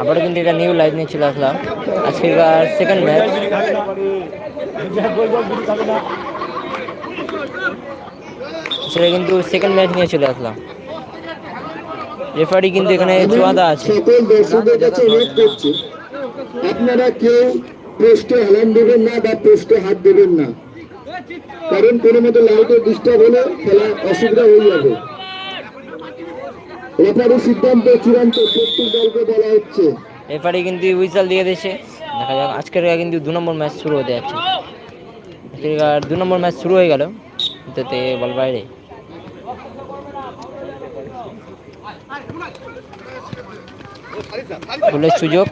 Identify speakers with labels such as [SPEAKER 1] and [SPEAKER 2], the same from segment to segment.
[SPEAKER 1] আবারও কিন্তু এটা নিউ লাইভ নিয়ে চলে আসলাম। আজকের সেকেন্ড ম্যাচ সেটা কিন্তু সেকেন্ড ম্যাচ নিয়ে চলে আসলাম। রেফারি কিন্তু এখানে চুয়াদা আছে।
[SPEAKER 2] সকল দর্শকদের কাছে অনুরোধ আপনারা কেউ পোস্টে হেলান দেবেন না বা পোস্টে হাত দেবেন না। কারণ কোনো মতো লাইটের ডিস্টার্ব হলে খেলা অসুবিধা হয়ে যাবে। রেফারি সিদ্ধান্ত চূড়ান্ত প্রত্যেক দলকে বলা হচ্ছে।
[SPEAKER 1] রেফারি কিন্তু উইসাল দিয়ে দিয়েছে। দেখা যাক, আজকের কিন্তু দু নম্বর ম্যাচ শুরু হতে যাচ্ছে। আজকের দু নম্বর ম্যাচ শুরু হয়ে গেল। তাতে বল বাইরে। গোলের সুযোগ।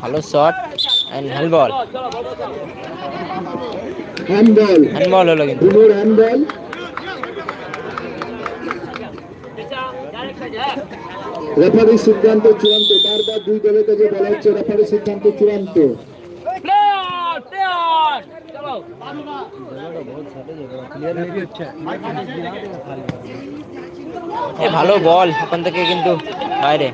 [SPEAKER 1] ভালো shot. And handball
[SPEAKER 2] handball
[SPEAKER 1] handball হলো কিন্তু।
[SPEAKER 2] বুনোর হ্যান্ডবল রেফারি সিদ্ধান্ত চূড়ান্ত। বারবার দুই দলের কাছে বলা হচ্ছে রেফারি সিদ্ধান্ত চূড়ান্ত।
[SPEAKER 1] এ ভালো বল ওখান থেকে কিন্তু বাইরে।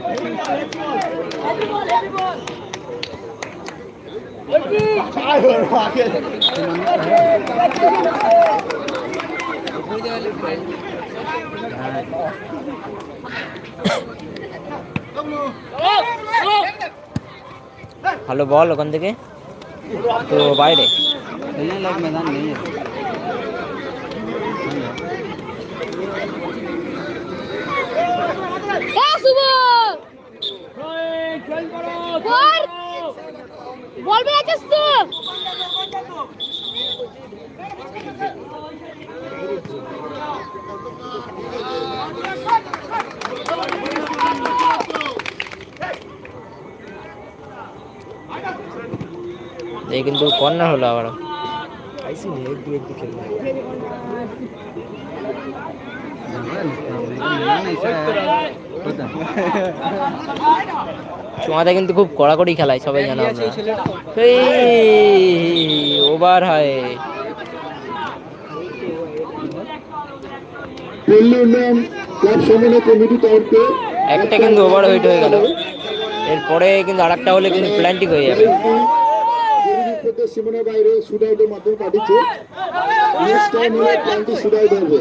[SPEAKER 1] ভালো বল ওখান থেকে। তো বাইরে।
[SPEAKER 3] হ্যাঁ শুভ। কর। বল বেড়াচ্ছিস তো?
[SPEAKER 1] এই কিন্তু কর্নার হলো আবার চুয়াদা কিন্তু খুব কড়াকড়ি খেলায় সবাই জানো আমরা। ওভার হয়। একটা কিন্তু ওভার ওয়েট হয়ে গেল। এরপরে কিন্তু আর একটা হলে কিন্তু প্ল্যান্টিক হয়ে যাবে।
[SPEAKER 2] সীমানার বাইরে শুট আউটের মাধ্যমে পাঠিয়েছে নেক্সট টাইম হলে প্ল্যানটি শুট আউট হবে।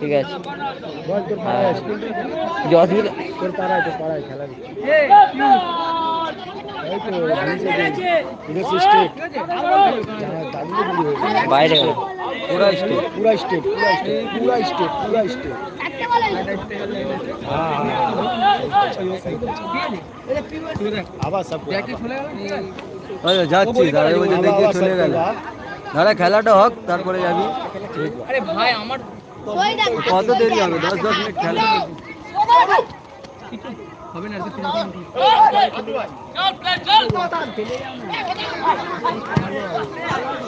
[SPEAKER 2] ঠিক আছে। পাড়ায় তোর পাড়ায় বাইরে পুরা স্টেট পুরা স্টেট পুরা স্টেট পুরা স্টেট পুরা
[SPEAKER 1] স্টেট। হ্যাঁ, হ্যাঁ, হ্যাঁ।
[SPEAKER 4] আবার সব যাচ্ছি। দাঁড়াই বলছে দেখে খেলাটা হোক তারপরে যাবি।
[SPEAKER 3] আরে ভাই আমার
[SPEAKER 4] কত দেরি হবে? দশ দশ মিনিট খেলা
[SPEAKER 2] হবে। না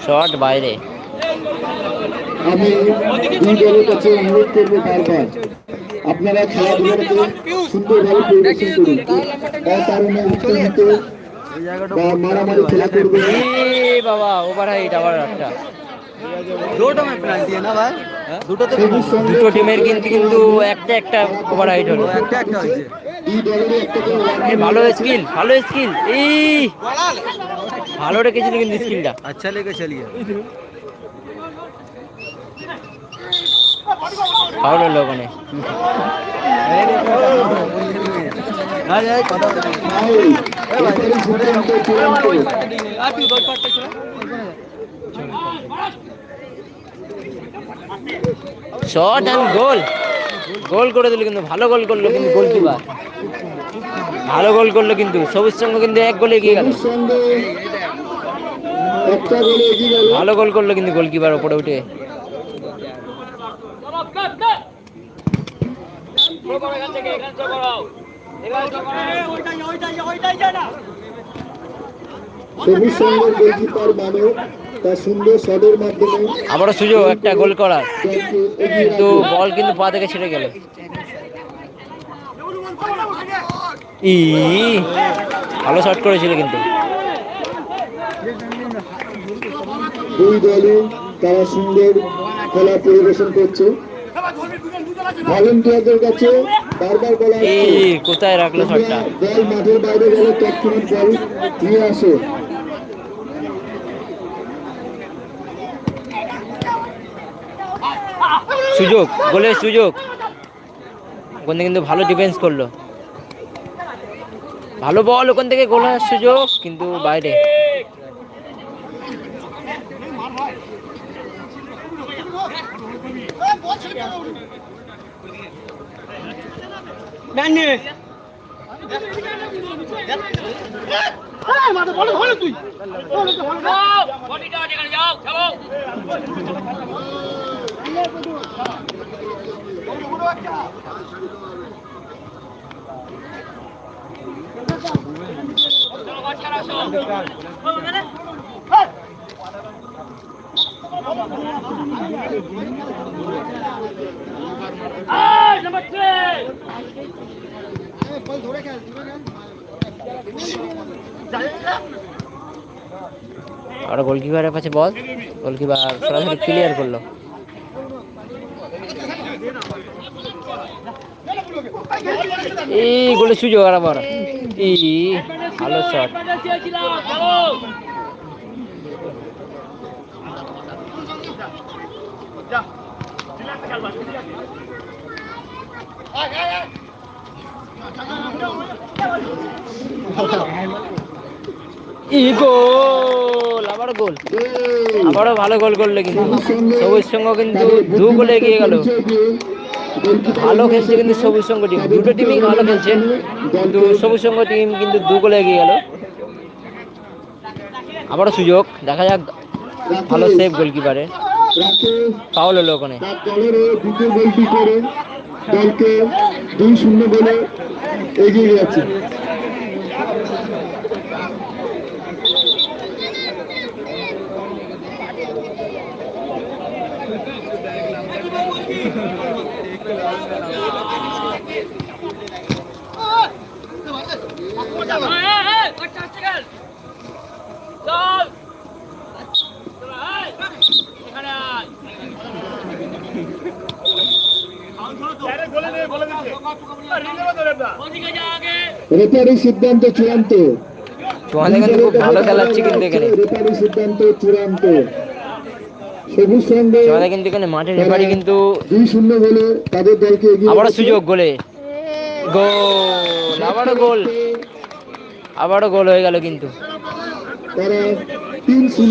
[SPEAKER 2] শট বাইরে। আমি আপনারা খেলাধুলো সুন্দরভাবে পরিবেশন করুন। অকারণে খেলা করবেন
[SPEAKER 1] বাবা ওভার হাইট আবার একটা।
[SPEAKER 4] দিয়ে না
[SPEAKER 2] ভাই? হ্যাঁ?
[SPEAKER 1] দুটো টিমের কিন্তু কিন্তু একটা একটা ওভার হাইট হলো। ভালো স্কিল ভালো স্কিল। এই ভালো রেখেছিল কিন্তু স্কিলটা।
[SPEAKER 4] আচ্ছা লেগে চালিয়ে।
[SPEAKER 1] ফাউল হলো ওখানে।
[SPEAKER 4] হ্যাঁ, হ্যাঁ, কথা
[SPEAKER 1] শট অ্যান্ড গোল গোল করে দিল কিন্তু, ভালো গোল করল কিন্তু গোলকিপার ভালো গোল করল কিন্তু, সবুজ সঙ্গ কিন্তু এক গোলে এগিয়ে গেল। ভালো গোল করল কিন্তু গোলকিপার ওপরে উঠে।
[SPEAKER 2] সবুজ সঙ্গের গোলকিপার মানব তার সুন্দর শটের মাধ্যমে
[SPEAKER 1] আবারও সুযোগ একটা গোল করার। কিন্তু বল কিন্তু পা থেকে ছেড়ে গেল। ই ভালো শট করেছিল কিন্তু।
[SPEAKER 2] দুই দলই তারা সুন্দর খেলা পরিবেশন করছে। ভলেন্টিয়ারদের কাছে বারবার বলা
[SPEAKER 1] কোথায় রাখল শটটা
[SPEAKER 2] বল মাঠের বাইরে গেলে তৎক্ষণাৎ বল নিয়ে আসো।
[SPEAKER 1] সুযোগ গোলের সুযোগ ওখানে কিন্তু ভালো ডিফেন্স করল ভালো বল ওখান থেকে গোলের সুযোগ কিন্তু বাইরে আর গোলকিপারের কাছে বল। গোলকিপার সরাসরি ক্লিয়ার করল। এই গোলের সুযোগ আবার। এই ভালো শট ই গোল আবার গোল।
[SPEAKER 2] গোল!
[SPEAKER 1] আবারও ভালো গোল করল কিন্তু। সবুজ সংঘ কিন্তু দু গোলে এগিয়ে গেল। ভালো খেলছে কিন্তু সবুজ সংঘ টিম দুটো টিমই ভালো খেলছে, কিন্তু সবুজ সংঘ টিম কিন্তু দু গোলে এগিয়ে গেল। আবারও সুযোগ, দেখা যাক ভালো সেভ গোলকিপারে ফাউল হলো ওখানে।
[SPEAKER 2] দ্বিতীয় গোলটি এগিয়ে রেফারি সিদ্ধান্ত চূড়ান্ত
[SPEAKER 1] ভালো খেলাচ্ছে কিন্তু এখানে।
[SPEAKER 2] রেফারি সিদ্ধান্ত চূড়ান্ত সবুজ সঙ্গে
[SPEAKER 1] কিন্তু এখানে মাঠের রেফারি কিন্তু
[SPEAKER 2] দুই শূন্য গোলে তাদের দলকে এগিয়ে
[SPEAKER 1] আবারও সুযোগ গোলে। গোল আবারও গোল। আবারও গোল হয়ে গেল কিন্তু।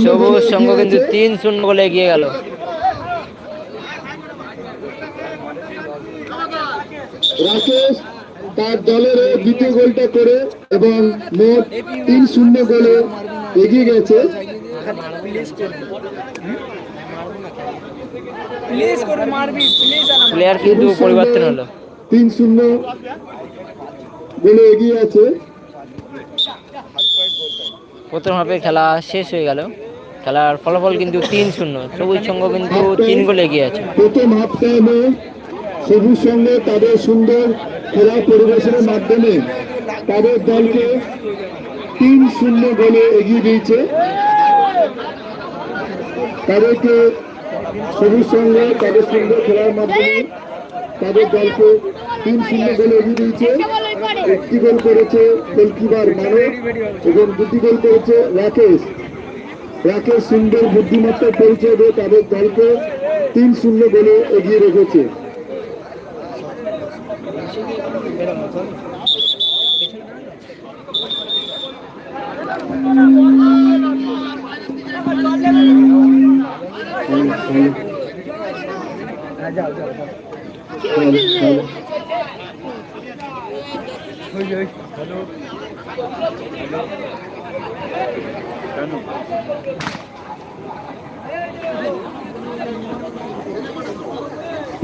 [SPEAKER 1] সবুজ
[SPEAKER 2] এগিয়ে
[SPEAKER 1] কিন্তু তিন শূন্য গোলে এগিয়ে গেল।
[SPEAKER 2] রাকেশ তার দলের দ্বিতীয় গোলটা করে এবং মোট তিন শূন্য গোলে এগিয়ে গেছে।
[SPEAKER 1] প্লেয়ার কিন্তু পরিবর্তন হলো।
[SPEAKER 2] তিন শূন্য গোলে এগিয়ে আছে।
[SPEAKER 1] প্রথম হাফে খেলা শেষ হয়ে গেল। খেলার ফলাফল কিন্তু তিন শূন্য। সবুজ সংঘ কিন্তু তিন গোলে এগিয়ে আছে।
[SPEAKER 2] প্রথম হাফ টাইমে সবুজ সঙ্গে তাদের সুন্দর খেলা পরিবেশনের মাধ্যমে তাদের দলকে তিন শূন্য গোলে এগিয়ে দিয়েছে। তাদেরকে সবুজ সঙ্গে তাদের সুন্দর খেলার মাধ্যমে তাদের দলকে তিন শূন্য গোলে এগিয়ে দিয়েছে। একটি গোল করেছে গোলকিপার মানব এবং দুটি গোল করেছে রাকেশ। রাকেশ সুন্দর বুদ্ধিমত্তার পরিচয় দিয়ে তাদের দলকে তিন শূন্য গোলে এগিয়ে রেখেছে।
[SPEAKER 4] কেন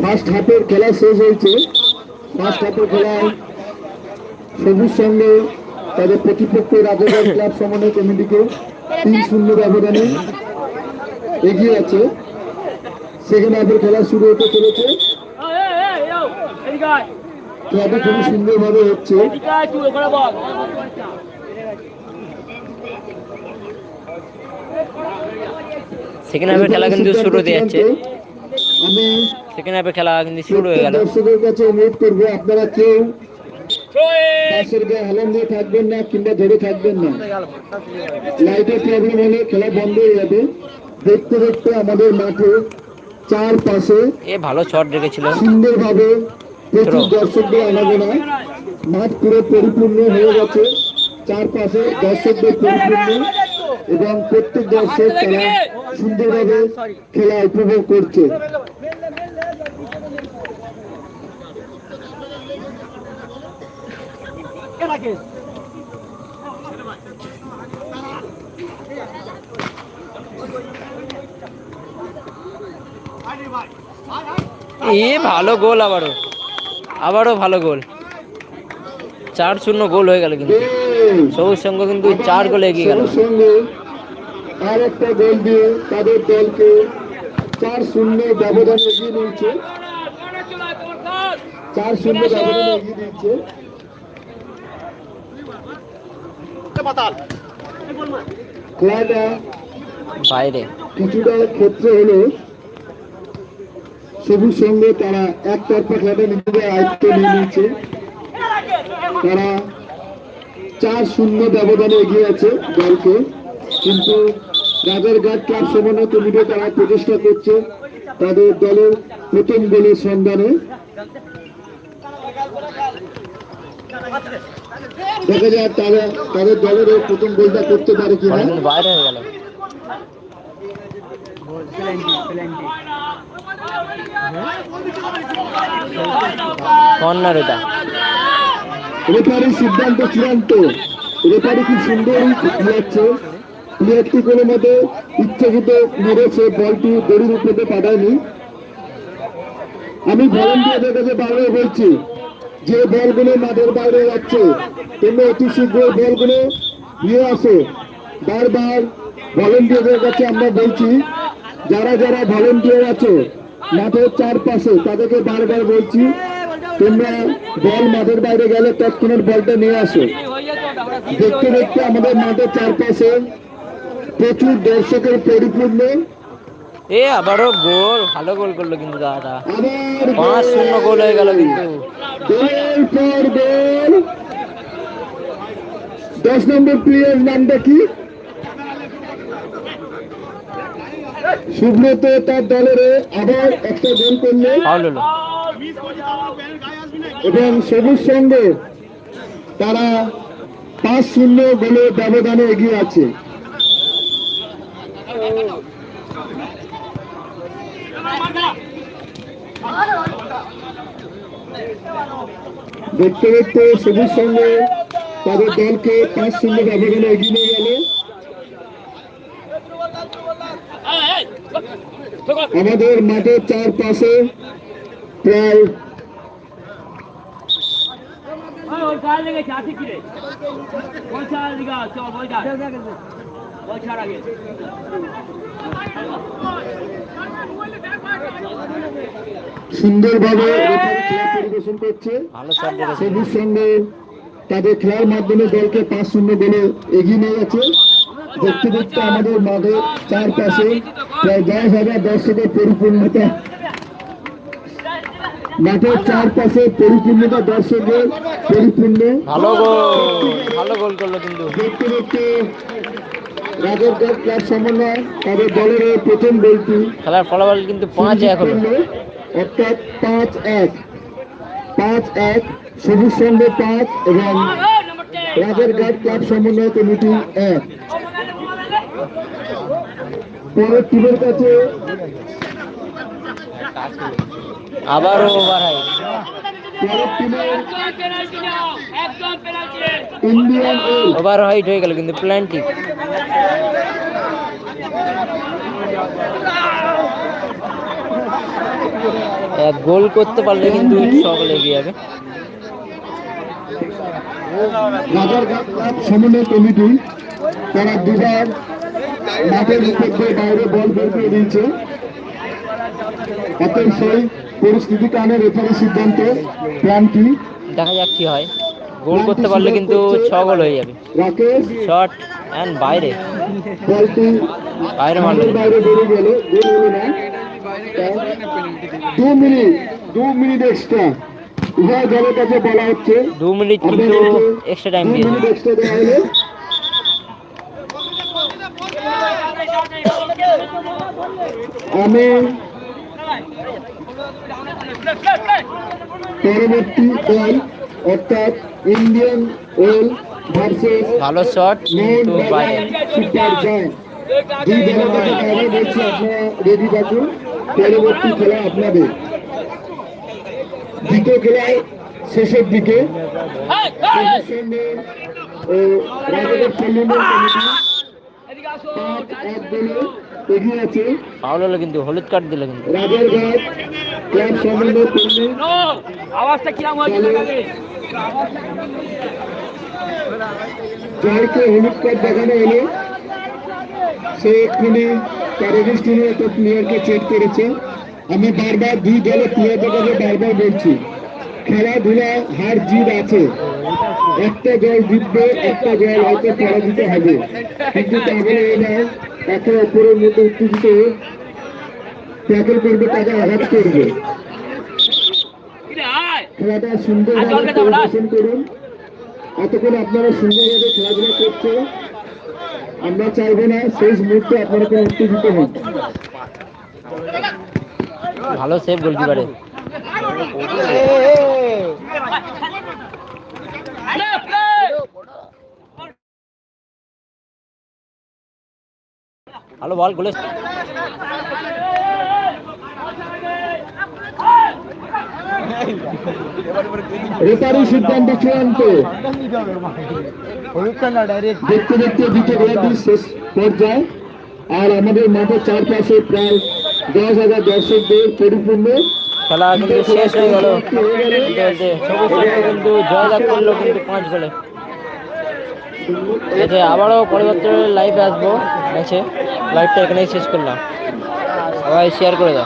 [SPEAKER 2] ফার্স্ট হাফের খেলা শেষ হয়েছে। ফার্স্ট হাফের খেলায় সবুজ সঙ্গে তাদের প্রতিপক্ষ রাজাবাড়ি ক্লাব সমন্বয় কমিটিকে তিন শূন্য ব্যবধানে এগিয়ে আছে। সেকেন্ড হাফের খেলা শুরু হতে চলেছে। খেলাটি খুবই সুন্দরভাবে হচ্ছে।
[SPEAKER 1] সেকেন্ড হাফের খেলা কিন্তু শুরু হতে যাচ্ছে।
[SPEAKER 2] আমি
[SPEAKER 1] সেকেন্ড হাফের খেলা কিন্তু শুরু হয়ে গেল।
[SPEAKER 2] দর্শকের কাছে অনুরোধ করব আপনারা কেউ পাশের গায়ে হেলান দিয়ে থাকবেন না কিংবা ধরে থাকবেন না। লাইটের প্রবলেম হলে খেলা বন্ধ হয়ে যাবে। দেখতে দেখতে আমাদের মাঠে চার পাশে
[SPEAKER 1] এ ভালো শট রেখেছিল
[SPEAKER 2] সুন্দরভাবে প্রচুর দর্শকদের আনাগোনা। মাঠ পুরো পরিপূর্ণ হয়ে গেছে। চারপাশে দর্শকদের পরিপূর্ণ। এবং প্রত্যেক দর্শক তারা সুন্দরভাবে খেলা উপভোগ করছে।
[SPEAKER 1] এ ভালো গোল আবারও। আবারও ভালো গোল। চার শূন্য গোল হয়ে গেল কিন্তু। সবুজ সংঘ কিন্তু চার গোলে এগিয়ে গেল।
[SPEAKER 2] আর একটা গোল দিয়ে তাদের দলকে চার শূন্য ব্যবধানে এগিয়ে নিয়েছে। চার শূন্য ব্যবধানে এগিয়ে দিচ্ছে
[SPEAKER 1] বাইরে।
[SPEAKER 2] কিছুটা ক্ষেত্রে হলো সবুজ সঙ্গে তারা একতরফা খেলাটা নিজেদের আয়ত্তে নিয়ে নিয়েছে। তারা চার শূন্য ব্যবধানে এগিয়ে আছে দলকে। কিন্তু রাজার রাজারঘাট ক্লাব সমন্বয় কমিটি তারা প্রচেষ্টা করছে তাদের দলের প্রথম গোলের সন্ধানে। দেখা যায় তারা তাদের দলের প্রথম গোলটা করতে পারে কিনা।
[SPEAKER 1] বাইরে হয়ে গেল।
[SPEAKER 2] সিদ্ধান্ত চূড়ান্ত। রেফারি খুব সুন্দর প্লেয়ারটি কোনো মতে ইচ্ছাকৃত বলটি দড়ির উপরে পাঠায়নি। আমি ভলেন্টিয়ারদের কাছে বারবার বলছি, যে বলগুলো মাঠের বাইরে যাচ্ছে, তোমরা অতি শীঘ্র বলগুলো নিয়ে আসো। বারবার ভলেন্টিয়ারদের কাছে আমরা বলছি যারা যারা ভলেন্টিয়ার আছো মাঠের চারপাশে তাদেরকে বারবার বলছি তোমরা বল মাঠের বাইরে গেলে তৎক্ষণাৎ বলটা নিয়ে আসো। দেখতে দেখতে আমাদের মাঠের চারপাশে প্রচুর দর্শকের পরিপূর্ণ।
[SPEAKER 1] এ আবারও গোল ভালো গোল করল কিন্তু দাদা। পাঁচ শূন্য গোল হয়ে গেল কিন্তু।
[SPEAKER 2] গোল পর গোল। দশ নম্বর প্লেয়ার নামটা কি? সুব্রত তার দলের আবার একটা গোল করল।
[SPEAKER 1] ফাউল হলো।
[SPEAKER 2] এবং সবুজ সঙ্গে তারা পাঁচ শূন্য গোলে ব্যবধানে এগিয়ে আছে। দেখতে দেখতে সবুজ সঙ্গে তাদের দলকে পাঁচ শূন্য ব্যবধানে এগিয়ে নিয়ে গেল। আমাদের মাঠের চারপাশে প্রায় সুন্দরভাবে পরিবেশন করছে। সবুজ সঙ্গে তাদের খেলার মাধ্যমে দলকে পাঁচ শূন্য গোলে এগিয়ে নিয়ে গেছে। দেখতে দেখতে আমাদের মাঠে চারপাশে প্রায় দশ হাজার দর্শকের পরিপূর্ণতা। মাঠের চারপাশে পরিপূর্ণতা দর্শকের পরিপূর্ণ।
[SPEAKER 1] ভালো গোল ভালো গোল করল কিন্তু।
[SPEAKER 2] দেখতে দেখতে রাজারঘাট ক্লাব সমন্বয় তাদের দলের প্রথম গোলটি।
[SPEAKER 1] খেলার ফলাফল কিন্তু পাঁচ এক হলো।
[SPEAKER 2] অর্থাৎ পাঁচ এক। পাঁচ এক সবুজ সঙ্গে পাঁচ এবং রাজারঘাট ক্লাব সমন্বয় কমিটি এক। পরের টিমের কাছে
[SPEAKER 1] আবারও ওভার হাই
[SPEAKER 2] ইন্ডিয়ান
[SPEAKER 1] হাইট হয়ে গেল কিন্তু প্ল্যান্টি এক গোল করতে পারলে কিন্তু সকলে এগিয়ে যাবে।
[SPEAKER 2] ক্লাব সমন্বয় কমিটি তারা দুবার মাঠের উপর বাইরে বল বের করে দিয়েছে। অতএব সেই পরিস্থিতি কারণে রেফারি সিদ্ধান্ত প্ল্যানটি
[SPEAKER 1] দেখা যাক কি হয়। গোল করতে পারলে কিন্তু ছ গোল হয়ে যাবে।
[SPEAKER 2] রাকেশ।
[SPEAKER 1] শট অ্যান্ড বাইরে।
[SPEAKER 2] বলটি
[SPEAKER 1] বাইরে মারলো
[SPEAKER 2] বাইরে বেরিয়ে গেল গোল হলো না। দু মিনিট দু মিনিট এক্সট্রা উভয় দলের কাছে বলা হচ্ছে।
[SPEAKER 1] দু মিনিট কিন্তু এক্সট্রা টাইম দিয়ে।
[SPEAKER 2] এক্সট্রা দেওয়া হলো। আমি পরবর্তী দল অর্থাৎ ইন্ডিয়ান ওয়েল ভার্সেস
[SPEAKER 1] ভালো শট কিন্তু বাইরে
[SPEAKER 2] সুপার জায়ান্ট দুই দলের কাছে বাইরে বলছি আপনারা রেডি থাকুন। পরবর্তী খেলা আপনাদের। দ্বিতীয় খেলায় শেষের দিকে। রাজাদের পার্লামেন্ট কমিটি এগিয়ে আছে।
[SPEAKER 1] ফাউল হলো কিন্তু হলুদ কার্ড দিল কিন্তু।
[SPEAKER 2] রাজারঘাট ক্লাব সমন্বয় কর্মী
[SPEAKER 5] আওয়াজটা কিরম
[SPEAKER 2] জয়কে হলুদ কার্ড দেখানো হলো সে এক্ষুনি তার একটা প্লেয়ারকে চেক করেছে। আমি বারবার দুই দলের প্লেয়ারদের কাছে বারবার বলছি খেলাধুলা হার জিত আছে। একটা জল জিতবে একটা জল হয়তো পরাজিত হবে। কিন্তু তা বলে এই নয় একে অপরের মধ্যে উত্তেজিত ট্যাকল করবে তাকে আঘাত করবে। খেলাটা সুন্দরভাবে পরিবেশন করুন। এতক্ষণ আপনারা সুন্দরভাবে খেলাধুলা করছে। আমরা চাইব না শেষ মুহূর্তে আপনারা কোনো উত্তেজিত হন।
[SPEAKER 1] ভালো সেভ গোলকিপারে ভালো বল গোলে।
[SPEAKER 2] রেফারি সিদ্ধান্ত চূড়ান্ত। দেখতে দেখতে দ্বিতীয় খেলাটি শেষ পর্যায়ে। আর আমাদের মাঠের চারপাশে প্রায় দশ হাজার দর্শকদের পরিপূর্ণ।
[SPEAKER 1] খেলা কিন্তু শেষ হয়ে গেল। কিন্তু জয়লাভ করল কিন্তু পাঁচ গোলে। আছে আবারও পরবর্তী লাইভে আসব ম্যাচে। লাইভটা এখানেই শেষ করলাম। সবাই শেয়ার করে দাও।